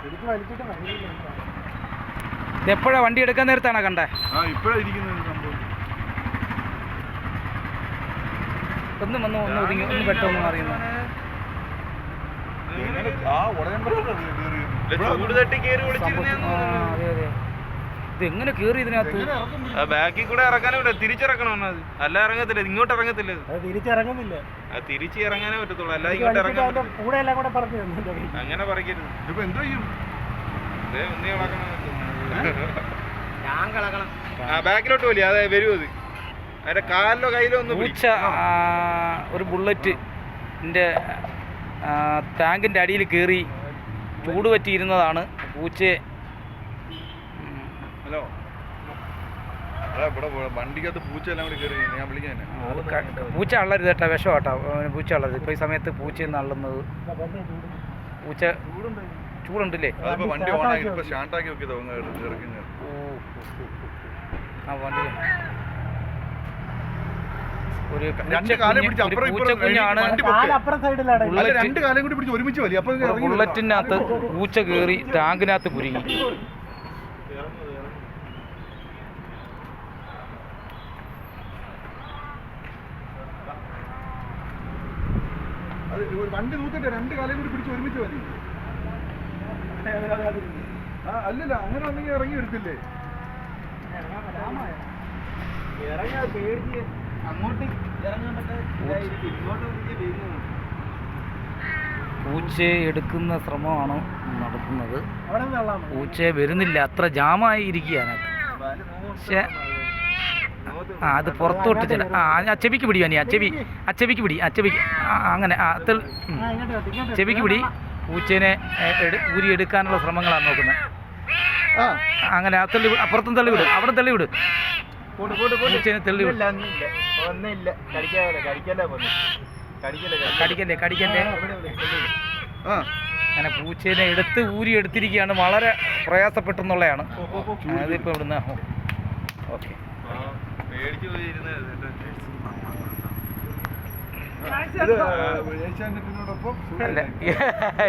എനിക്ക് വലിച്ചിട്ട് വഴിയില്ല ഇതെപ്പോഴാ വണ്ടി എടുക്കാൻ നേരത്താണോ കണ്ടേ? ഒന്ന് വന്ന് ഒന്ന് ഒതുങ്ങി ഒന്ന് പെട്ടെന്ന് അറിയുന്നു. ആ ഉടനെ അതെ അതെ. ഇത് എങ്ങനെ കയറി ഇതിനകത്ത്? ബാക്കിൽ കൂടെ ഇറക്കാനേ പറ്റില്ല തിരിച്ചിറക്കണം അത് അല്ല ഇറങ്ങത്തില്ല. ഇങ്ങോട്ട് ഇറങ്ങത്തില്ല തിരിച്ചിറങ്ങുന്നില്ല. അത് തിരിച്ച് ഇറങ്ങാനേ പറ്റത്തുള്ളൂ. അല്ലാതെ ഇങ്ങോട്ട് ഇറങ്ങാൻ കൂടെ എല്ലാം കൂടെ പറഞ്ഞു. അങ്ങനെ എന്തോ ചെയ്യും? ബാക്കിലോട്ട് പോലി അതെ വരൂ അത്. അതിന്റെ കാലിലോ കയ്യിലോ ഒന്ന് പൂച്ച ഒരു ബുള്ളറ്റ് ടാങ്കിന്റെ അടിയിൽ കയറി ചൂട് പറ്റിയിരുന്നതാണ്. പൂച്ചയെ ഹലോ. ഇവിടെ വണ്ടിക്കകത്ത് കൂടി കയറി ഞാൻ വിളിക്കാൻ പൂച്ച അള്ളരുത് കേട്ടോ വിഷം കേട്ടോ പൂച്ച അള്ളരുത് ഇപ്പൊ ഈ സമയത്ത് പൂച്ചയെന്ന് അള്ളുന്നത്. പൂച്ച ചൂടുണ്ടല്ലേ? വണ്ടി ഓണാക്കി സ്റ്റാർട്ടാക്കി ആ വണ്ടി ഒരു രണ്ട് കാലം പിടിച്ച് അപ്പുറം ഇപ്പുറം പൂച്ചക്കുഞ്ഞാണ്. ബുള്ളറ്റിനകത്ത് പൂച്ച കയറി ടാങ്കിനകത്ത് കുരുങ്ങി അത് ഒരു വണ്ടി നൂറ്റിട്ട് രണ്ട് കാലം കൂടി പിടിച്ച് ഒരുമിച്ച് മതി ആ അല്ലല്ല അങ്ങനെ വന്നെങ്കിൽ ഇറങ്ങി വരത്തില്ലേ? ഇറങ്ങാ പേടിച്ച് അങ്ങോട്ട് ഇറങ്ങാൻ പറ്റാതെ ഇങ്ങോട്ട് വരുന്നു പൂച്ചയെ എടുക്കുന്ന ശ്രമമാണ് തള്ളാൻ പൂച്ചയെ വരുന്നില്ല. അത്ര ജാമായി ഇരിക്കുകയാണ്. പക്ഷേ ആ അത് പുറത്തോട്ട് ആ ആ ചെവിക്ക് പിടി അനി അച്ചബി ചെവി. ആ ചെവിക്ക് പിടി ആ ചെവിക്ക്. അങ്ങനെ ആ തെൾ- ചെവിക്ക് പിടി. പൂച്ചേനെ ഊരി എടുക്കാനുള്ള ശ്രമങ്ങളാണ് നോക്കുന്നത്. അങ്ങനെ ആ തള്ളി അപ്പുറത്തും തള്ളി വിട് അവിടെ തള്ളി വിട്. പൂച്ചേനെ തള്ളി വിട്. കടിക്കല്ലേ കടിക്കല്ലേ ആ അങ്ങനെ പൂച്ചേനെ എടുത്ത് ഊരി എടുത്തിരിക്കുകയാണ്. വളരെ പ്രയാസപ്പെട്ടെന്നുള്ളതാണ്. അതിപ്പോൾ ഇവിടുന്ന് ഓക്കെ. ഇത് ഏഷ്യാനെറ്റിനോടൊപ്പം അല്ല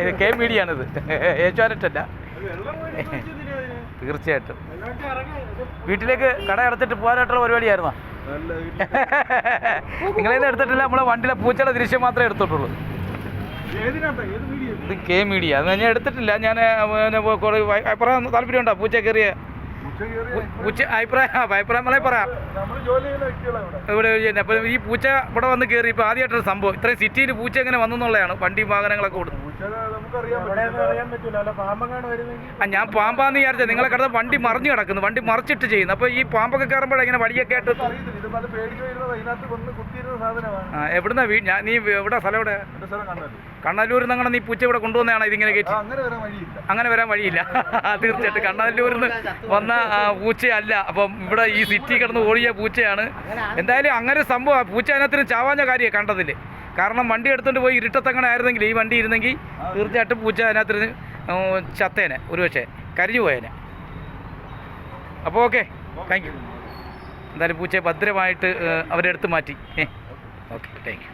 ഇത് കെ മീഡിയാണിത് ഏഷ്യാനെറ്റ് അല്ല തീർച്ചയായിട്ടും വീട്ടിലേക്ക് കട അടച്ചിട്ട് പോകാനായിട്ടുള്ള പരിപാടിയായിരുന്നോ നിങ്ങളേന്ന് എടുത്തിട്ടില്ല നമ്മളെ വണ്ടിയിലെ പൂച്ചയുടെ ദൃശ്യം മാത്രമേ എടുത്തിട്ടുള്ളൂ ഇത് കെ മീഡിയ അത് ഞാൻ എടുത്തിട്ടില്ല ഞാൻ കുറേ അഭിപ്രായം താല്പര്യമുണ്ടോ പൂച്ച കയറിയ പൂച്ച അഭിപ്രായം അഭിപ്രായം പറയാം ഇവിടെ. ചെയ്യുന്നത് ഈ പൂച്ച ഇവിടെ വന്ന് കയറി ഇപ്പോൾ ആദ്യമായിട്ടൊരു സംഭവം. ഇത്രയും സിറ്റിയിൽ പൂച്ച എങ്ങനെ വന്നു എന്നുള്ളതാണ്. വണ്ടി വാഹനങ്ങളൊക്കെ ആ ഞാൻ പാമ്പാന്ന് വിചാരിച്ചത്. നിങ്ങളെ കിടന്ന് വണ്ടി മറിഞ്ഞു കിടക്കുന്നു. വണ്ടി മറിച്ചിട്ട് ചെയ്യുന്നു. അപ്പോൾ ഈ പാമ്പൊക്കെ കയറുമ്പോഴേ ഇങ്ങനെ വടിയൊക്കെ ആയിട്ട് ആ എവിടുന്ന വീ ഞാൻ നീ എവിടെ? സ്ഥലം എവിടെ? കണ്ണല്ലൂരിൽ നിന്ന് അങ്ങനെ നീ പൂച്ച ഇവിടെ കൊണ്ടുവന്നതാണ് ഇതിങ്ങനെ കയറ്റി അങ്ങനെ വരാൻ വഴിയില്ല. അങ്ങനെ വരാൻ വഴിയില്ല. തീർച്ചയായിട്ടും. കണ്ണല്ലൂരിൽ നിന്ന് വന്ന ആ, പൂച്ചയല്ല. അപ്പം ഇവിടെ ഈ സിറ്റി കിടന്ന് ഓടിയ പൂച്ചയാണ്. എന്തായാലും അങ്ങനെ സംഭവം സംഭവം പൂച്ച അതിനകത്തിന് ചാവാഞ്ഞ കാര്യമാണ് കണ്ടതിൽ കാരണം വണ്ടി എടുത്തുകൊണ്ട് പോയി ഇരുട്ടത്തങ്ങനെ ആയിരുന്നെങ്കിൽ ഈ വണ്ടി ഇരുന്നെങ്കിൽ തീർച്ചയായിട്ടും പൂച്ച അതിനകത്തിന് ചത്തേനെ ഒരു പക്ഷേ കരിഞ്ഞു പോയേനെ. അപ്പോൾ ഓക്കെ. താങ്ക് യു എന്തായാലും പൂച്ചയെ ഭദ്രമായിട്ട് അവരെടുത്ത് മാറ്റി. ഏ ഓക്കെ. Thank you